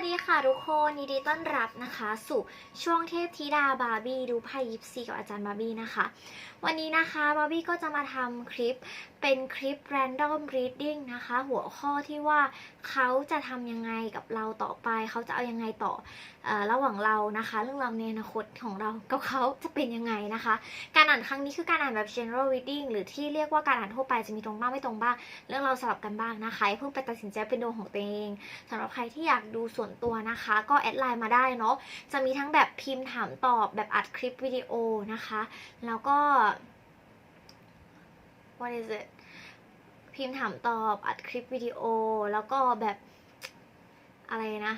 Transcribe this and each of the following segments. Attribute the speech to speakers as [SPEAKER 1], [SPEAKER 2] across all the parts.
[SPEAKER 1] สดีค่ะทุกคนยินดีต้อนรับนะคะ สู่ช่วงเทพธิดาบาร์บี้ดูไพ่ยิปซีกับอาจารย์บาร์บี้นะคะ วันนี้นะคะบาร์บี้ก็จะมาทำคลิปเป็นคลิป random reading นะคะ หัวข้อที่ว่าเขาจะทำยังไงกับเราต่อไป เขาจะเอายังไงต่ออระหว่างเรานะคะ เรื่องราวในอนาคตของเรากับเขาจะเป็นยังไงนะคะ การอ่านครั้งนี้คือการอ่านแบบ general reading หรือที่เรียกว่าการอ่านทั่วไปจะมีตรงบ้างไม่ตรงบ้าง เรื่องเราวสลับกันบ้างนะคะเพิ่งไปตัดสินใจเป็นดวงของตัวเองสำหรับใครที่อยากดูส่วนตัวนะคะ ก็แอดไลน์มาได้เนาะจะมีทั้งแบบพิมพ์ถามตอบแบบอัดคลิปวิดีโอนะคะ แล้วก็ what is it พิมพ์ถามตอบอัดคลิปวิดีโอ แล้วก็แบบอะไรนะ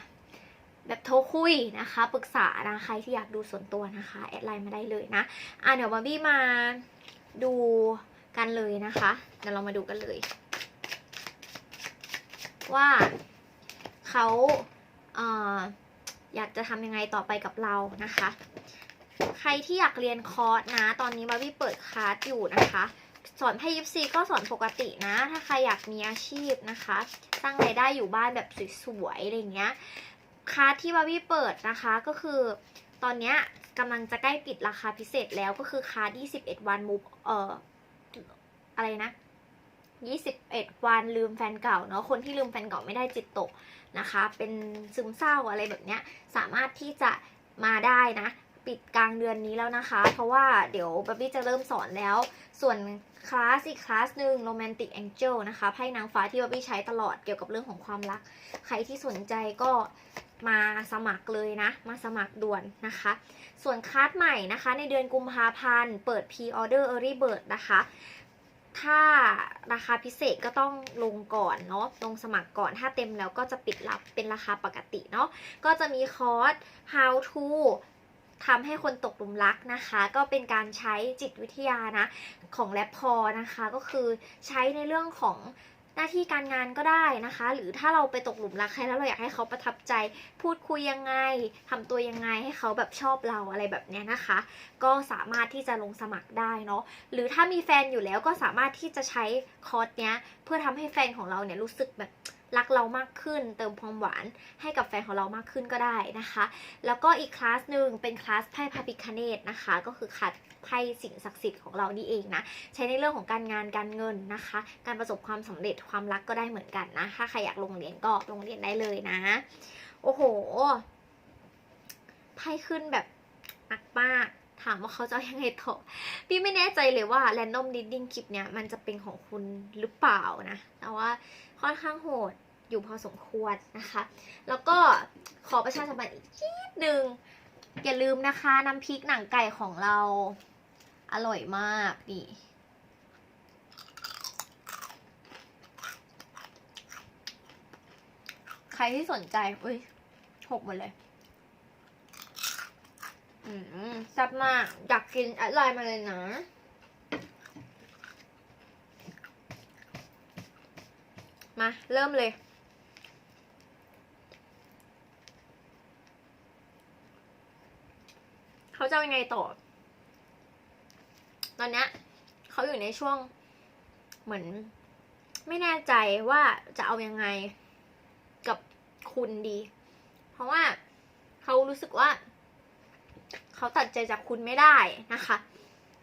[SPEAKER 1] แบบโทรคุยนะคะ ปรึกษานะใครที่อยากดูส่วนตัวนะคะ แอดไลน์มาได้เลยนะ อะเดี๋ยวบาร์บี้มาดูกันเลยนะคะเดี๋ยวเรามาดูกันเลย ว่าเขาเอ่ออยากจะทำยังไงต่อไปกับเรานะคะ ใครที่อยากเรียนคอร์สนะ ตอนนี้บาร์บี้เปิดคลาสอยู่นะคะ สอนไพ่ยิปซีก็สอนปกตินะ ถ้าใครอยากมีอาชีพนะคะ สร้างรายได้อยู่บ้านแบบสวยๆอะไรเงี้ยคาที่บาร์บี้เปิดนะคะก็คือตอนเนี้ยกำลังจะใกล้ปิดราคาพิเศษแล้วก็คือคลา21วันมูฟเอ่ออะไรนะ21 วันลืมแฟนเก่าเนาะคนที่ลืมแฟนเก่าไม่ได้จิตตกนะคะ เป็นซึมเศร้าอะไรแบบเนี้ยสามารถที่จะมาได้นะ ปิดกลางเดือนนี้แล้วนะคะ เพราะว่าเดี๋ยวบับบี้จะเริ่มสอนแล้ว ส่วนคลาสอีกคลาสหนึ่ง Romantic Angel นะคะไพ่นางฟ้าที่บับบี้ใช้ตลอดเกี่ยวกับเรื่องของความรัก ใครที่สนใจก็มาสมัครเลยนะ มาสมัครด่วนนะคะ ส่วนคลาสใหม่นะคะ ในเดือนกุมภาพันธ์เปิด Pre-order Early Bird นะคะถ้าราคาพิเศษก็ต้องลงก่อนเนาะลงสมัครก่อนถ้าเต็มแล้วก็จะปิดรับเป็นราคาปกติเนาะก็จะมีคอร์ส how to ทำให้คนตกหลุมรักนะคะ ก็เป็นการใช้จิตวิทยานะของแลปพอนะคะ ก็คือใช้ในเรื่องของหน้าที่การงานก็ได้นะคะ หรือถ้าเราไปตกหลุมรักใครแล้วเราอยากให้เขาประทับใจ พูดคุยยังไงทำตัวยังไงให้เขาแบบชอบเราอะไรแบบเนี้ยนะคะ ก็สามารถที่จะลงสมัครได้เนาะหรือถ้ามีแฟนอยู่แล้วก็สามารถที่จะใช้คอร์สเนี้ยเพื่อทำให้แฟนของเราเนี่ยรู้สึกแบบ รักเรามากขึ้น เติมความหวานให้กับแฟนของเรามากขึ้นก็ได้นะคะ แล้วก็อีกคลาสหนึ่งเป็นคลาสไพ่พระพิคเนตนะคะ ก็คือคัดไพ่สิ่งศักดิ์สิทธิ์ของเรานี่เองนะใช้ในเรื่องของการงานการเงินนะคะ การประสบความสำเร็จความรักก็ได้เหมือนกันนะถ้าใครอยากลงเรียนก็ลงเรียนได้เลยนะ โอ้โหไพ่ขึ้นแบบหนักมากถามว่าเขาจะยังไงต่อพี่ไม่แน่ใจเลยว่า random reading คลิปเนี้ยมันจะเป็นของคุณหรือเปล่านะ แต่ว่าค่อนข้างโหด อยู่พอสมควรนะคะ แล้วก็ขอประชาสัมพันธ์อีกนิดนึง อย่าลืมนะคะน้ำพริกหนังไก่ของเราอร่อยมากนี่ใครที่สนใจอุ้ยหกหมดเลย อืมแซ่บมาก อยากกินแอดไลน์มาเลยนะมา เริ่มเลย เขาจะเอายังไงต่อ ตอนนี้เขาอยู่ในช่วงเหมือน ไม่แน่ใจว่าจะเอายังไงกับคุณดี เพราะว่าเขารู้สึกว่า เขาตัดใจจากคุณไม่ได้นะคะ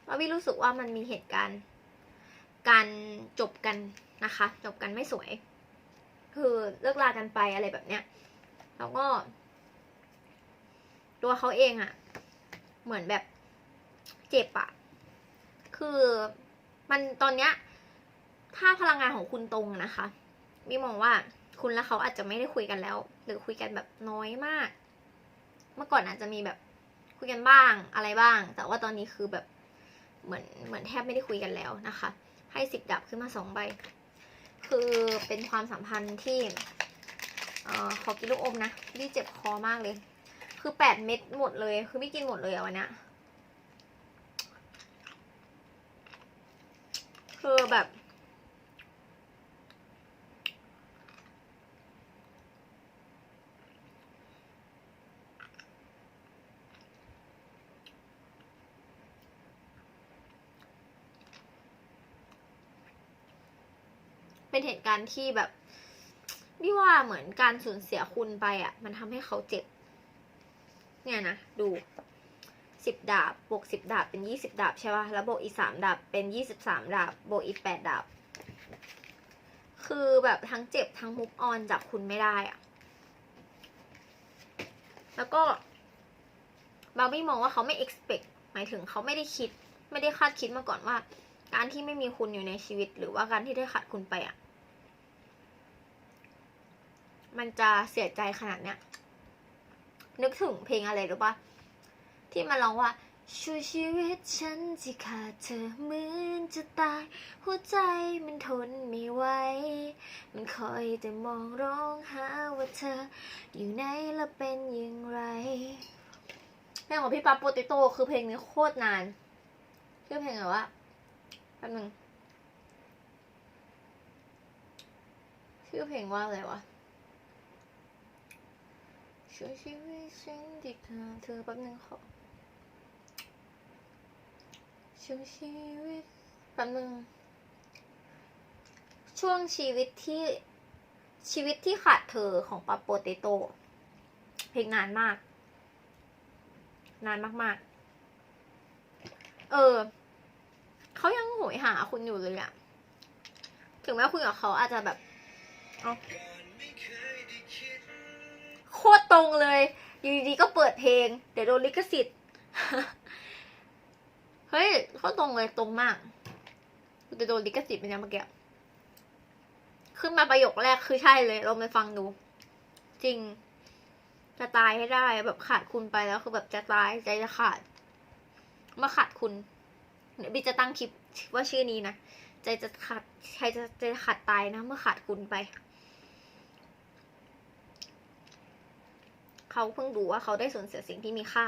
[SPEAKER 1] ว่าวิรู้สึกว่ามันมีเหตุการณ์ การจบกันนะคะ จบกันไม่สวย คือเลิกลากันไปอะไรแบบเนี้ยแล้วก็ ตัวเขาเองอะ เหมือนแบบเจ็บอะคือมันตอนเนี้ย ถ้าพลังงานของคุณตรงนะคะมีมองว่าคุณและเขาอาจจะไม่ได้คุยกันแล้ว หรือคุยกันแบบน้อยมาก เมื่อก่อนอาจจะมีแบบคุยกันบ้างอะไรบ้าง แต่ว่าตอนนี้คือแบบเหมือนเหมือนแทบไม่ได้คุยกันแล้วนะคะ ให้สิบดับขึ้นมาสองใบ คือเป็นความสัมพันธ์ที่เออขอกินลูกอมนะพี่เจ็บคอมากเลย คือแปดเม็ดหมดเลย คือไม่กินหมดเลยอะวันเนี้ยคือแบบ เป็นเหตุการณ์ที่แบบพี่ว่าเหมือนการสูญเสียคุณไปอะ มันทำให้เขาเจ็บ เนี่ยนะ ดูสิบดาบบวกสิบดาบเป็นยี่สิบดาบใช่ป่ะ แล้วบวกอีกสามดาบเป็นยี่สิบสามดาบบวกอีกแปดดาบ คือแบบทั้งเจ็บทั้งมุกออนจากคุณไม่ได้อะแล้วก็บาร์บี้มองว่าเขาไม่ expect หมายถึงเขาไม่ได้คิด ไม่ได้คาดคิดมาก่อนว่า การที่ไม่มีคุณอยู่ในชีวิต หรือว่าการที่ได้ขาดคุณไปอะ มันจะเสียใจขนาดเนี้ย นึกถึงเพลงอะไรรู้ปะที่มันร้องว่าช่วยชีวิตฉันที่ขาดเธอเหมือนจะตาย หัวใจมันทนไม่ไหว มันคอยแต่มองร้องหาว่าเธอ อยู่ไหนและเป็นอย่างไรเพลงของพี่ปั๊บโปเตโต้คือเพลงนี้โคตรนานชื่อเพลงอะไรวะแป๊บนึงชื่อเพลงว่าอะไรวะ ช่วยชีวิตฉันที่าเธอแป๊บนึงขอช่วงชีวิตแป๊บนึงช่วงชีวิตที่ชีวิตที่ขาดเธอของปั๊บโปเตโต้เพลงนานมาก นานมาก ๆ เออ เขายังโหยหาคุณอยู่เลยอะถึงแม้คุยกับเขาอาจจะแบบ เอา โคตรตรงเลยอยู่ดีๆก็เปิดเพลง เดี๋ยวโดนลิขสิทธิ์ เฮ้ยโคตรตรงเลยตรงมากกูจะโดนลิขสิทธิ์ไปเนี่ยเมื่อกี้ขึ้นมาประโยคแรกคือใช่เลยลองไปฟังดู จริง จะตายให้ได้ แบบขาดคุณไปแล้วคือแบบจะตายใจจะขาดเมื่อขาดคุณเดี๋ยวบีจะตั้งคลิปว่าชื่อนี้นะใจจะขาดใจจะใจจะขาดตายนะ เมื่อขาดคุณไป เขาเพิ่งรู้ว่าเขาได้สูญเสียสิ่งที่มีค่า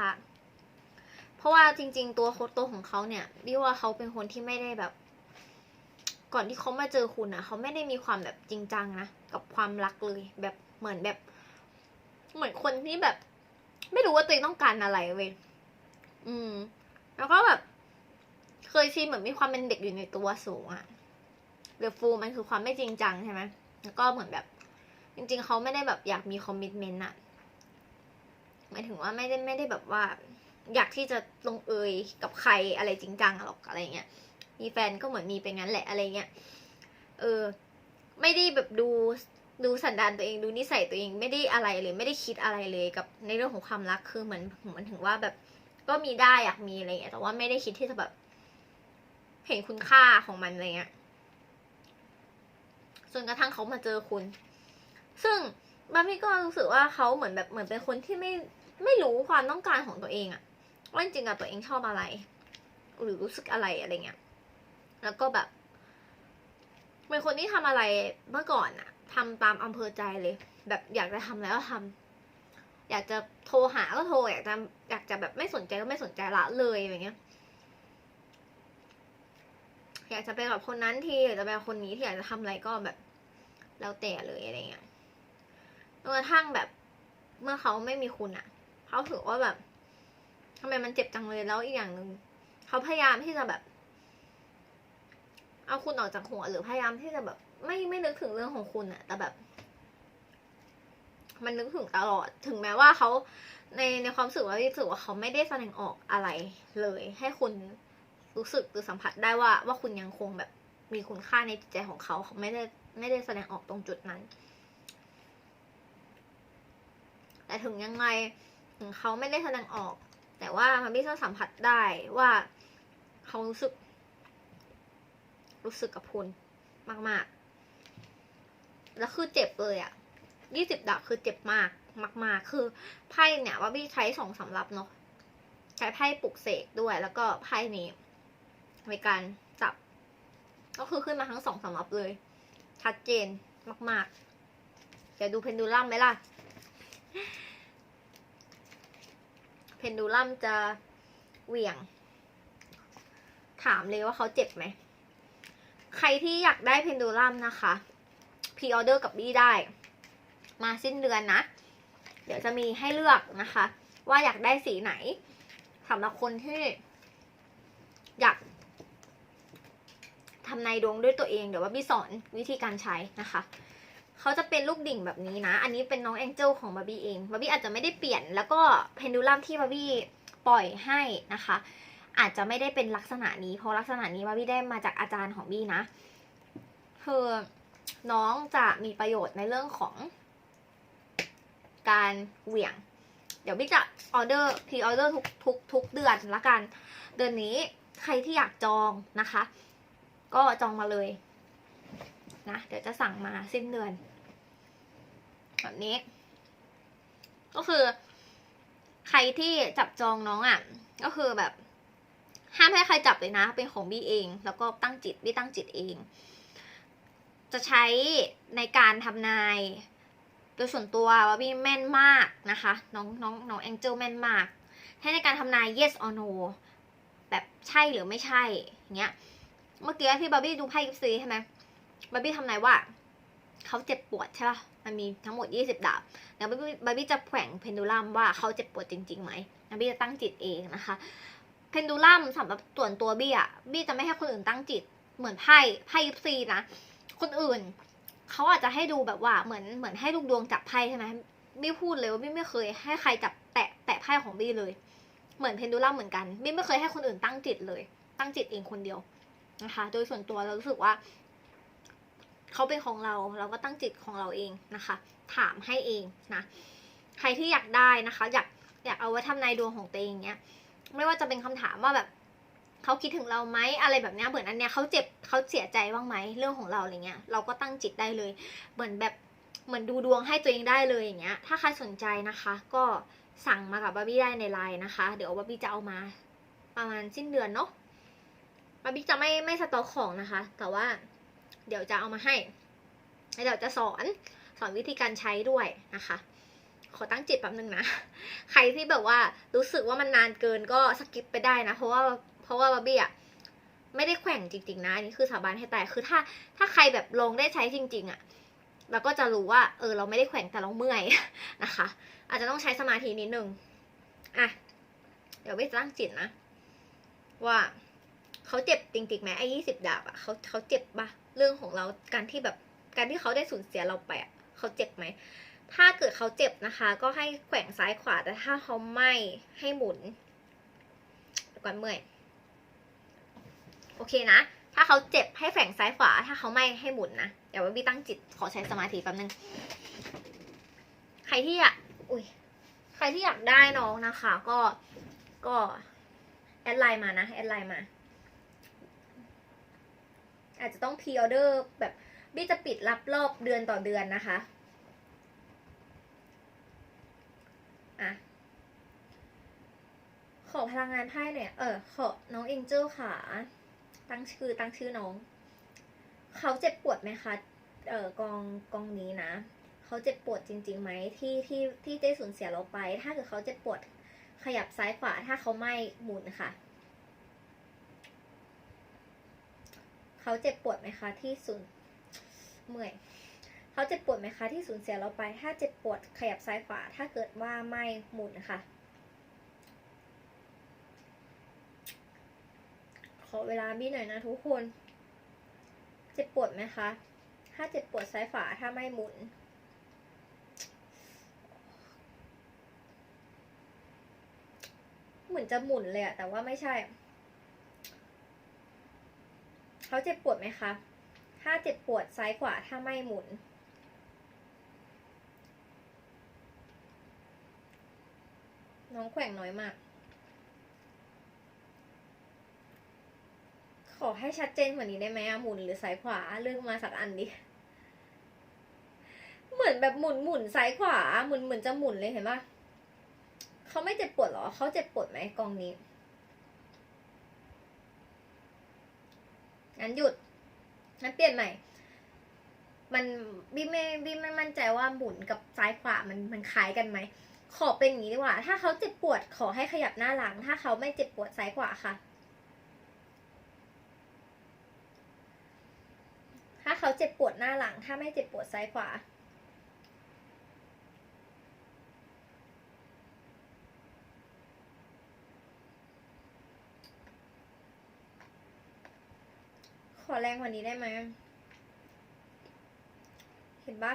[SPEAKER 1] เพราะว่าจริง ๆ ตัวโคตวของเขาเนี่ยบีว่าเขาเป็นคนที่ไม่ได้แบบ ก่อนที่เขามาเจอคุณอะเขาไม่ได้มีความแบบจริงจังนะกับความรักเลย แบบเหมือนแบบ เหมือนคนที่แบบ ไม่รู้ว่าตัวเองต้องการอะไรเว้ยอืม แล้วก็แบบ เคยชินเหมือนมีความเป็นเด็กอยู่ในตัวสูงอะเดอฟูมันคือความไม่จริงจังใช่ไหมแล้วก็เหมือนแบบจริงๆ เขาไม่ได้แบบอยากมีคอมมิชเมนต์อะ หมายถึงว่าไม่ได้ไม่ได้แบบว่า อยากที่จะลงเอยกับใครอะไรจริงจังหรอกอะไรเงี้ยมีแฟนก็เหมือนมีไปงั้นแหละอะไรเงี้ยเออ ไม่ได้แบบดูดูสันดานตัวเองดูนิสัยตัวเองไม่ได้อะไรเลยไม่ได้คิดอะไรเลยกับในเรื่องของความรักคือเหมือนเหมือนถึงว่าแบบ ก็มีได้อยากมีอะไรเงี้ยแต่ว่าไม่ได้คิดที่จะแบบ เห็นคุณค่าของมันอะไรเงี้ยจนกระทั่งเขามาเจอคุณ ซึ่งบางทีก็รู้สึกว่าเขาเหมือนแบบเหมือนเป็นคนที่ไม่ ไม่รู้ความต้องการของตัวเองอะว่าจริงๆอะตัวเองชอบอะไร หรือรู้สึกอะไรอะไรเงี้ยแล้วก็แบบเป็นคนที่ทำอะไรเมื่อก่อนอะทำตามอำเภอใจเลย แบบอยากจะทำแล้วก็ทำอยากจะโทรหาก็โทรอยากจะอยากจะแบบไม่สนใจก็ไม่สนใจละเลยอย่างเงี้ย อยากจะไปกับคนนั้นทีอยากจะไปกับคนนี้ที่อยากจะทำอะไรก็แบบ แล้วแต่เลยอะไรเงี้ยจนกระทั่งแบบ เมื่อเขาไม่มีคุณอะ เขาถือว่าแบบทำไมมันเจ็บจังเลยแล้วอีกอย่างหนึ่งเขาพยายามที่จะแบบ เอาคุณออกจากหัวหรือพยายามที่จะแบบ ไม่ไม่นึกถึงเรื่องของคุณอะแต่แบบ มันนึกถึงตลอดถึงแม้ว่าเขาในในความรู้สึกว่ารู้สึกว่าเขาไม่ได้แสดงออกอะไรเลย ให้คุณรู้สึกหรือสัมผัสได้ว่าว่าคุณยังคงแบบมีคุณค่าในจิตใจของเขาเขาไม่ได้ไม่ได้แสดงออกตรงจุดนั้น แต่ถึงยังไงถึง เขาไม่ได้แสดงออก แต่ว่ามันไม่ต้องสัมผัสได้ว่าเขารู้สึก รู้สึกกับคุณมาก ๆ แล้วคือเจ็บเลยอะยี่สิบดาบคือเจ็บมากมาก ๆ คือไพ่เนี่ยว่าพี่ใช้สองสำรับเนาะใช้ไพ่ปลุกเสกด้วย แล้วก็ไพ่นี้ในการจับ ก็คือขึ้นมาทั้งสองสำรับเลย ชัดเจนมากๆจะดูเพนดูลัมไหมล่ะ เพนดูลัมจะเหวี่ยง ถามเลยว่าเขาเจ็บไหม ใครที่อยากได้เพนดูลัมนะคะพรีออเดอร์กับบี้ได้ มาสิ้นเดือนนะ เดี๋ยวจะมีให้เลือกนะคะ ว่าอยากได้สีไหนสำหรับคนที่ อยากทำนายดวงด้วยตัวเอง เดี๋ยวว่าบี้สอนวิธีการใช้นะคะ เขาจะเป็นลูกดิ่งแบบนี้นะ อันนี้เป็นน้องแองเจิลของบาร์บี้เองบาร์บี้อาจจะไม่ได้เปลี่ยน แล้วก็เพนดูลัมที่บาร์บี้ปล่อยให้นะคะ อาจจะไม่ได้เป็นลักษณะนี้เพราะลักษณะนี้บาร์บี้ได้มาจากอาจารย์ของบี้นะคือน้องจะมีประโยชน์ในเรื่องของการเหวี่ยง เดี๋ยวบิ๊กจะออเดอร์พีออเดอร์ทุกทุกทุกเดือนละกัน เดือนนี้ใครที่อยากจองนะคะ ก็จองมาเลยนะ เดี๋ยวจะสั่งมาสิ้นเดือน แบบนี้ ก็คือ ใครที่จับจองน้องอะ ก็คือแบบ ห้ามให้ใครจับเลยนะ เป็นของบี้เอง แล้วก็ตั้งจิตบี้ตั้งจิตเอง จะใช้ในการทำนาย โดยส่วนตัวว่าบี้แม่นมากนะคะ น้องน้องน้องแองเจิลแม่นมาก ให้ในการทำนาย yes or no แบบใช่หรือไม่ใช่อย่างเงี้ย เมื่อกี้ที่บาร์บี้ดูไพ่ยิปซีใช่ไหมบาร์บี้ทำนายว่าเขาเจ็บปวดใช่ป่ะ มันมีทั้งหมด 20 ดาบ แล้วบาร์บี้บบจะแขว่งเพนดูลัมว่าเขาเจ็บปวดจริงๆไหมบาร์บี้จะตั้งจิตเองนะคะ เพนดูลัมสำหรับส่วนตัวบี้อะ บี้จะไม่ให้คนอื่นตั้งจิต เหมือนไพ่ไพ่ยิปซีนะ คนอื่นเขาอาจจะให้ดูแบบว่าเหมือนเหมือนให้ลูกดวงจับไพ่ใช่ไหมบี้พูดเลยว่าบี้ไม่เคยให้ใครจับแตะแตะไพ่ของบี้เลย เหมือนเพนดูลัมเหมือนกันบี้ไม่เคยให้คนอื่นตั้งจิตเลย ตั้งจิตเองคนเดียวนะคะ โดยส่วนตัวเรารู้สึกว่า เขาเป็นของเราเราก็ตั้งจิตของเราเองนะคะ ถามให้เองนะใครที่อยากได้นะคะ อยากอยากเอาไว้ทำนายดวงของตัวเองเนี้ยไม่ว่าจะเป็นคำถามว่าแบบเขาคิดถึงเราไหมอะไรแบบเนี้ยเหมือนอันเนี้ยเขาเจ็บเขาเสียใจบ้างไหมเรื่องของเราอะไรเงี้ย เราก็ตั้งจิตได้เลย เหมือนแบบเหมือนดูดวงให้ตัวเองได้เลยอย่างเงี้ย ถ้าใครสนใจนะคะ ก็สั่งมากับบาร์บี้ได้ในไลน์นะคะ เดี๋ยวบาร์บี้จะเอามา ประมาณสิ้นเดือนเนาะบาร์บี้จะไม่ไม่สต็อกของนะคะ แต่ว่า เดี๋ยวจะเอามาให้เดี๋ยวจะสอนสอนวิธีการใช้ด้วยนะคะ ขอตั้งจิตแป๊บนึงนะ ใครที่แบบว่ารู้สึกว่ามันนานเกินก็สกิปไปได้นะ เพราะว่าเพราะว่าบาร์บี้อะไม่ได้แข่งจริง ๆ นะอันนี้คือสาบานให้ตายคือถ้าถ้าใครแบบลงได้ใช้จริง ๆอะเราก็จะรู้ว่าเออเราไม่ได้แข่งแต่เราเมื่อยนะคะ อาจจะต้องใช้สมาธินิดนึงอะเดี๋ยวไม่ตั้งจิตนะ ว่าเขาเจ็บจริงๆไหมไอ้ยี่สิบดาบอะเขาเขาเจ็บปะ เรื่องของเราการที่แบบการที่เขาได้สูญเสียเราไปอะเขาเจ็บไหม ถ้าเกิดเขาเจ็บนะคะ ก็ให้แขว่งซ้ายขวาแต่ถ้าเขาไม่ให้หมุนก่อนเมื่อยโอเคนะ ถ้าเขาเจ็บให้แขวงซ้ายขวา ถ้าเขาไม่ให้หมุนนะ เดี๋ยววิตั้งจิตขอใช้สมาธิแป๊บนึง ใครที่อยากอุ้ย ใครที่อยากได้น้องนะคะ ก็ ก็แอดไลน์มานะ แอดไลน์มา อาจจะต้องพรีออเดอร์แบบบี้จะปิดรับรอบเดือนต่อเดือนนะคะอะขอพลังงานไพ่หน่อยเออขอน้องเอ็นเจลค่ะ ตั้งชื่อตั้งชื่อน้อง เขาเจ็บปวดไหมคะเออกองกองนี้นะเขาเจ็บปวดจริงๆไหมที่ที่ที่ได้สูญเสียเราไป ถ้าเกิดเขาเจ็บปวดขยับซ้ายขวาถ้าเขาไม่หมุนค่ะ เขาเจ็บปวดไหมคะที่สูญเมื่อยเขาเจ็บปวดไหมคะที่สูญเสียเราไป ถ้าเจ็บปวดขยับซ้ายขวา ถ้าเกิดว่าไม่หมุนค่ะ ขอเวลาบี้หน่อยนะทุกคน เจ็บปวดไหมคะ ถ้าเจ็บปวดซ้ายขวา ถ้าไม่หมุนเหมือนจะหมุนเลยอะแต่ว่าไม่ใช่ เขาเจ็บปวดไหมคะ ถ้าเจ็บปวดซ้ายขวาถ้าไม่หมุน น้องแขว่งน้อยมาก ขอให้ชัดเจนกว่านี้ได้ไหมอะหมุนหรือซ้ายขวาเลือกมาสักอันดิ เหมือนแบบหมุนหมุนซ้ายขวาหมุนเหมือนจะหมุนเลยเห็นปะเขาไม่เจ็บปวดหรอ เขาเจ็บปวดไหมกองนี้ งั้นหยุดงั้นเปลี่ยนใหม่ มันบี้ไม่บี้ไม่มั่นใจว่าหมุนกับซ้ายขวามันมันคล้ายกันไหม ขอเป็นอย่างนี้ดีกว่า ถ้าเขาเจ็บปวดขอให้ขยับหน้าหลัง ถ้าเขาไม่เจ็บปวดซ้ายขวาค่ะ ถ้าเขาเจ็บปวดหน้าหลัง ถ้าไม่เจ็บปวดซ้ายขวา อแรงกว่านี้ได้ไหม เห็นปะ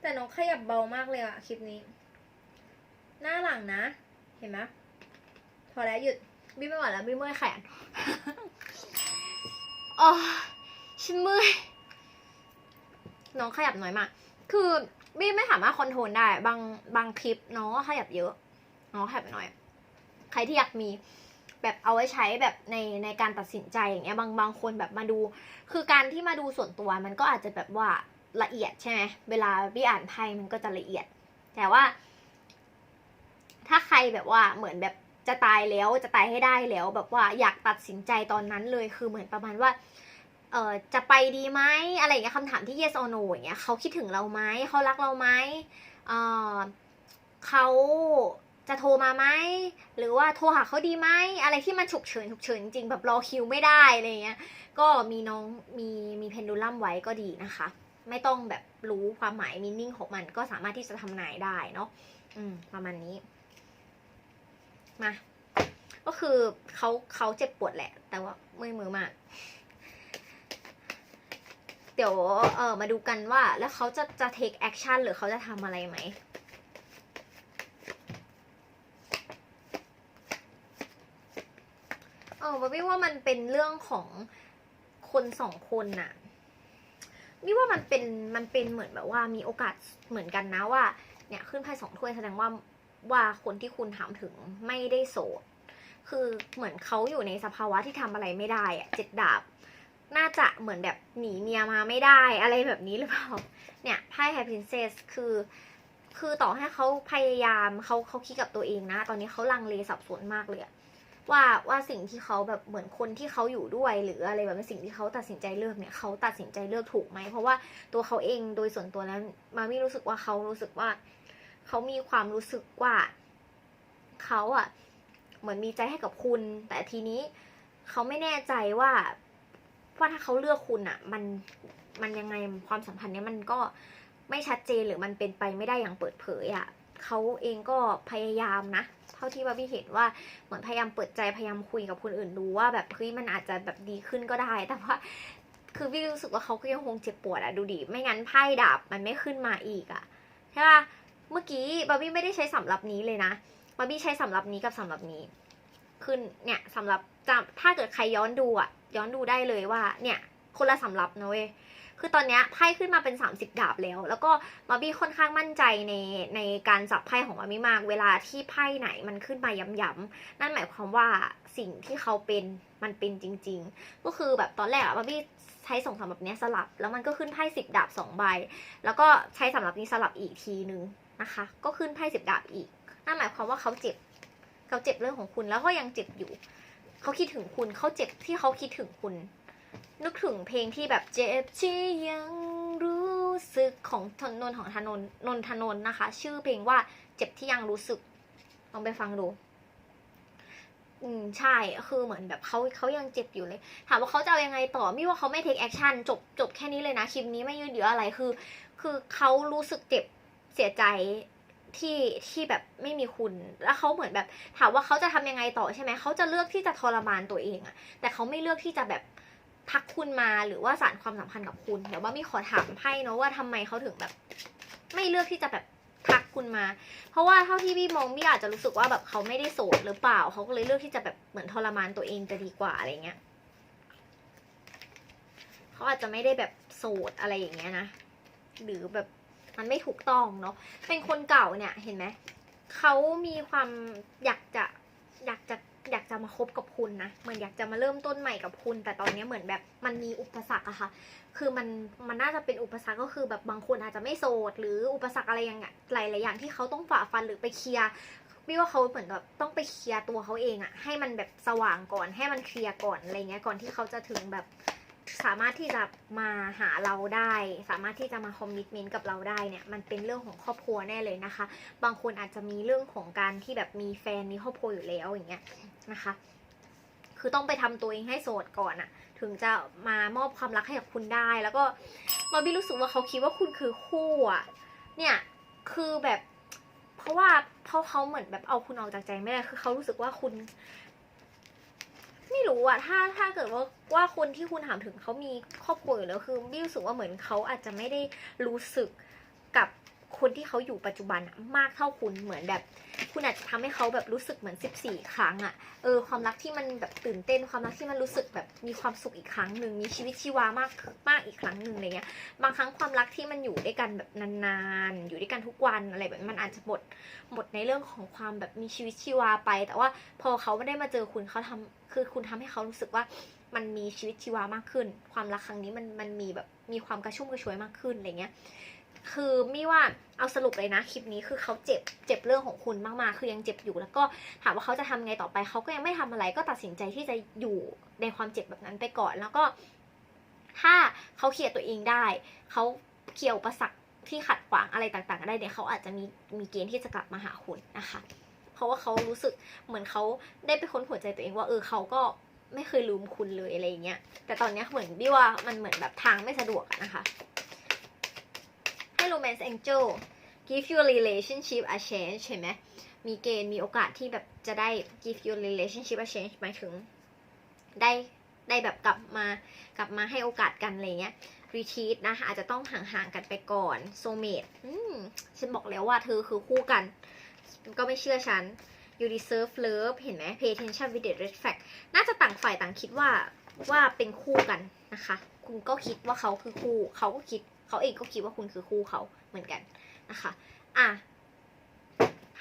[SPEAKER 1] แต่น้องขยับเบามากเลยอะคลิปนี้ หน้าหลังนะ เห็นไหมพอแล้วหยุดบี้ไม่ไหวแล้วบี้เมื่อยแขนอ๋อฉันเมื่อยน้องขยับน้อยมาก คือบี้ไม่สามารถคอนโทรลได้ บางบางคลิปน้องก็ขยับเยอะ น้องขยับน้อย ใครที่อยากมี แบบเอาไว้ใช้แบบในในการตัดสินใจอย่างเงี้ยบางบางคนแบบมาดู คือการที่มาดูส่วนตัวมันก็อาจจะแบบว่าละเอียดใช่ไหมเวลาพี่อ่านไพ่มันก็จะละเอียด แต่ว่า ถ้าใครแบบว่าเหมือนแบบจะตายแล้วจะตายให้ได้แล้ว แบบว่าอยากตัดสินใจตอนนั้นเลยคือเหมือนประมาณว่าเออจะไปดีไหมอะไรอย่างเงี้ยคำถามที่ yes or no อย่างเงี้ยเขาคิดถึงเราไหมเขารักเราไหมเออเขา จะโทรมาไหมหรือว่าโทรหาเขาดีไหมอะไรที่มันฉุกเฉินฉุกเฉินจริงแบบรอคิวไม่ได้อะไรเงี้ยก็มีน้องมีมีเพนดูลัมไว้ก็ดีนะคะ ไม่ต้องแบบรู้ความหมายมินิ่งของมันก็สามารถที่จะทำนายได้เนาะอืมประมาณนี้มาก็คือเขาเขาเจ็บปวดแหละ แต่ว่ามื่อมือมาก เดี๋ยวเออมาดูกันว่า แล้วเขาจะจะ take action หรือเขาจะทำอะไรไหม ออบอบบี้ว่ามันเป็นเรื่องของคนสองคนน่ะนี่ว่ามันเป็นมันเป็นเหมือนแบบว่ามีโอกาสเหมือนกันนะว่า เนี่ยขึ้นไพ่สองถ้วยแสดงว่าว่าคนที่คุณถามถึงไม่ได้โสด คือเหมือนเขาอยู่ในสภาวะที่ทำอะไรไม่ได้อะเจ็ดดาบ น่าจะเหมือนแบบหนีเมียมาไม่ได้อะไรแบบนี้หรือเปล่า เนี่ยไพ่แฮปปี้เซสคือ คือต่อให้เขาพยายามเขาเขาคิดกับตัวเองนะ ตอนนี้เขาลังเลสับสนมากเลยอะ ว่าว่าสิ่งที่เขาแบบเหมือนคนที่เขาอยู่ด้วย หรืออะไรแบบนี้สิ่งที่เขาตัดสินใจเลือกเนี่ยเขาตัดสินใจเลือกถูกไหมเพราะว่าตัวเขาเองโดยส่วนตัวแล้วมาไม่รู้สึกว่าเขารู้สึกว่าเขามีความรู้สึกว่าเขาอะเหมือนมีใจให้กับคุณ แต่ทีนี้เขาไม่แน่ใจว่าว่าถ้าเขาเลือกคุณอะมันมันยังไงความสัมพันธ์เนี้ยมันก็ไม่ชัดเจนหรือมันเป็นไปไม่ได้อย่างเปิดเผยอะเขาเองก็พยายามนะ เท่าที่ว่าพี่เห็นว่าเหมือนพยายามเปิดใจพยายามคุยกับคนอื่นดูว่าแบบเฮ้ยมันอาจจะแบบดีขึ้นก็ได้ แต่ว่าคือพี่รู้สึกว่าเขาก็ยังคงเจ็บปวดอะดูดิไม่งั้นไพ่ดาบมันไม่ขึ้นมาอีกอะใช่ป่ะเมื่อกี้บาร์บี้ไม่ได้ใช้สำหรับนี้เลยนะบาร์บี้ใช้สำหรับนี้กับสำหรับนี้ ขึ้นเนี่ยสำหรับจำถ้าเกิดใครย้อนดูอะย้อนดูได้เลยว่าเนี่ยคนละสำหรับนะเว้ย คือตอนนี้ไพ่ขึ้นมาเป็น 30 ดาบแล้ว แล้วก็บาร์บี้ค่อนข้างมั่นใจในในการจับไพ่ของบาร์บี้มาก เวลาที่ไพ่ไหนมันขึ้นมาย้ำๆนั่นหมายความว่าสิ่งที่เขาเป็นมันเป็นจริง ๆ ก็คือแบบตอนแรกอะบาร์บี้ใช้สองสำรับนี้สลับ แล้วมันก็ขึ้นไพ่สิบดาบสองใบ แล้วก็ใช้สำรับนี้สลับอีกทีนึงนะคะ ก็ขึ้นไพ่สิบดาบอีกนั่นหมายความว่าเขาเจ็บเขาเจ็บเรื่องของคุณแล้วก็ยังเจ็บอยู่ เขาคิดถึงคุณเขาเจ็บที่เขาคิดถึงคุณ นึกถึงเพลงที่แบบเจ็บที่ยังรู้สึกของทนนท์ของธนนทนนทนนนะคะ ชื่อเพลงว่าเจ็บที่ยังรู้สึกลองไปฟังดู อืมใช่คือเหมือนแบบเขาเขายังเจ็บอยู่เลย ถามว่าเขาจะเอายังไงต่อไม่ว่าเขาไม่ take action จบจบแค่นี้เลยนะคลิปนี้ไม่ยืดเยื้ออะไรคือ คือเขารู้สึกเจ็บเสียใจที่ที่แบบไม่มีคุณ แล้วเขาเหมือนแบบ ถามว่าเขาจะทำยังไงต่อใช่ไหมเขาจะเลือกที่จะทรมานตัวเองอะแต่เขาไม่เลือกที่จะแบบ ทักคุณมาหรือว่าสารความสัมพันธ์กับคุณเดี๋ยวว่ามีขอถามไพ่เนอะว่าทำไมเขาถึงแบบ ไม่เลือกที่จะแบบทักคุณมา เพราะว่าเท่าที่พี่มองพี่อาจจะรู้สึกว่าแบบเขาไม่ได้โสดหรือเปล่าเขาก็เลยเลือกที่จะแบบเหมือนทรมานตัวเองจะดีกว่าอะไรเงี้ยเขาอาจจะไม่ได้แบบโสดอะไรอย่างเงี้ยนะหรือแบบมันไม่ถูกต้องเนาะเป็นคนเก่าเนี่ยเห็นไหมเขามีความอยากจะอยากจะ อยากจะมาคบกับคุณนะเหมือนอยากจะมาเริ่มต้นใหม่กับคุณ แต่ตอนนี้เหมือนแบบมันมีอุปสรรคอะค่ะ คือมันมันน่าจะเป็นอุปสรรคก็คือแบบบางคนอาจจะไม่โสด หรืออุปสรรคอะไรอย่างเงี้ยหลายๆอย่างที่เขาต้องฝ่าฟันหรือไปเคลียร์พี่ว่าเขาเหมือนแบบต้องไปเคลียร์ตัวเขาเองอะให้มันแบบสว่างก่อนให้มันเคลียร์ก่อนอะไรเงี้ยก่อนที่เขาจะถึงแบบสามารถที่จะมาหาเราได้ สามารถที่จะมาคอมมิชเมนต์กับเราได้เนี่ยมันเป็นเรื่องของครอบครัวแน่เลยนะคะ บางคนอาจจะมีเรื่องของการที่แบบมีแฟนมีครอบครัวอยู่แล้วอย่างเงี้ย นะคะ คือต้องไปทำตัวเองให้โสดก่อนอะถึงจะมามอบความรักให้กับคุณได้ แล้วก็บอบบี้รู้สึกว่าเขาคิดว่าคุณคือคู่อะเนี่ยคือแบบเพราะว่าเพราะเขาเหมือนแบบเอาคุณออกจากใจไม่ได้คือเขารู้สึกว่าคุณ ไม่รู้อะถ้าถ้าเกิดว่าว่าคนที่คุณถามถึงเขามีครอบครัวอยู่แล้วคือบี้รู้สึกว่าเหมือนเขาอาจจะไม่ได้รู้สึกกับ คนที่เขาอยู่ปัจจุบันอะมากเท่าคุณเหมือนแบบ คุณอาจจะทำให้เขาแบบรู้สึกเหมือน 14 ครั้งอะเออความรักที่มันแบบตื่นเต้นความรักที่มันรู้สึกแบบมีความสุขอีกครั้งหนึ่งมีชีวิตชีวามากมากอีกครั้งหนึ่งอะไรเงี้ยบางครั้งความรักที่มันอยู่ด้วยกันแบบนานๆ อยู่ด้วยกันทุกวันอะไรแบบมันอาจจะหมดหมดในเรื่องของความแบบมีชีวิตชีวาไป แต่ว่าพอเขาไม่ได้มาเจอคุณเขาทำคือคุณทำให้เขารู้สึกว่ามันมีชีวิตชีวามากขึ้น ความรักครั้งนี้มันมันมีแบบมีความกระชุ่มกระชวยมากขึ้นอะไรเงี้ย คือมี่ว่าเอาสรุปเลยนะคลิปนี้คือเขาเจ็บเจ็บเรื่องของคุณมากๆ คือยังเจ็บอยู่แล้วก็ถามว่าเขาจะทำไงต่อไปเขาก็ยังไม่ทำอะไร ก็ตัดสินใจที่จะอยู่ในความเจ็บแบบนั้นไปก่อน แล้วก็ ถ้าเขาเคลียร์ตัวเองได้เขาเคลียร์อุปสรรคที่ขัดขวางอะไรต่างๆได้เนี่ยเขาอาจจะมีมีเกณฑ์ที่จะกลับมาหาคุณนะคะ เพราะว่าเขารู้สึกเหมือนเขาได้ไปค้นหัวใจตัวเองว่าเออเขาก็ไม่เคยลืมคุณเลยอะไรอย่างเงี้ยแต่ตอนเนี้ยเหมือนบี้ว่ามันเหมือนแบบทางไม่สะดวกนะคะ romance angel give your relationship a chance เห็นไหมมีเกณฑ์มีโอกาสที่แบบจะได้ give your relationship a chance หมายถึง ได้ได้แบบกลับมากลับมาให้โอกาสกันอะไรเงี้ย retreat นะอาจจะต้องห่างๆกันไปก่อน soulmate ฉันบอกแล้วว่าเธอคือคู่กัน ก็ไม่เชื่อฉัน you deserve love เห็นไหม pay attention with the red flag น่าจะต่างฝ่ายต่างคิดว่าว่าเป็นคู่กันนะคะ คุณก็คิดว่าเขาคือคู่ เขาก็คิด เขาเองก็คิดว่าคุณคือคู่เขาเหมือนกันนะคะ อะ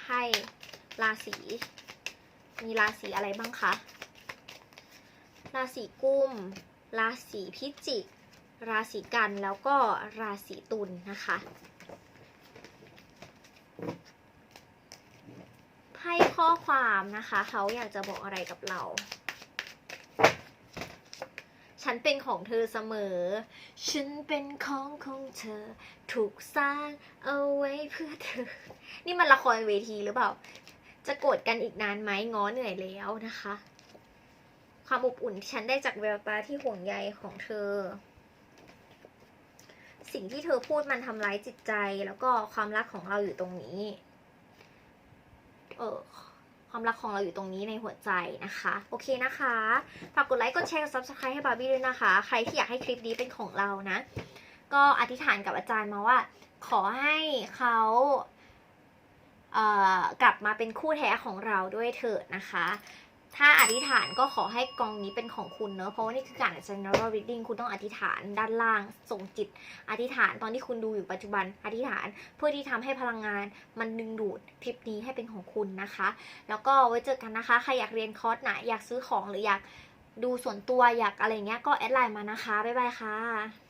[SPEAKER 1] ให้ราศี มีราศีอะไรบ้างคะ ราศีกุม ราศีพิจิก ราศีกัน แล้วก็ราศีตุลนะคะไพ่ข้อความนะคะ เขาอยากจะบอกอะไรกับเรา ฉันเป็นของเธอเสมอ ฉันเป็นของของเธอ ถูกสร้างเอาไว้เพื่อเธอ นี่มันละครเวทีหรือเปล่า จะโกรธกันอีกนานไหมง้อเหนื่อยแล้วนะคะ ความอบอุ่นที่ฉันได้จากแววตาที่ห่วงใยของเธอ สิ่งที่เธอพูดมันทำร้ายจิตใจแล้วก็ความรักของเราอยู่ตรงนี้ เออ ความรักของเราอยู่ตรงนี้ในหัวใจนะคะ โอเคนะคะฝากกดไลค์กดแชร์กดซับสไครต์ให้บาร์บี้ด้วยนะคะ ใครที่อยากให้คลิปนี้เป็นของเรานะ ก็อธิษฐานกับอาจารย์มาว่า ขอให้เขาเอ่อกลับมาเป็นคู่แท้ของเราด้วยเถิดนะคะ ถ้าอธิษฐานก็ขอให้กองนี้เป็นของคุณเนอะเพราะว่านี่คือการ general reading คุณต้องอธิษฐานด้านล่าง ส่งจิต อธิษฐานตอนที่คุณดูอยู่ปัจจุบัน อธิษฐานเพื่อที่ทำให้พลังงาน มันดึงดูดคลิปนี้ให้เป็นของคุณนะคะ แล้วก็ไว้เจอกันนะคะ ใครอยากเรียนคอร์สไหนอยากซื้อของหรืออยากดูส่วนตัวอยากอะไรเงี้ยก็แอดไลน์มานะคะบ๊ายบายค่ะ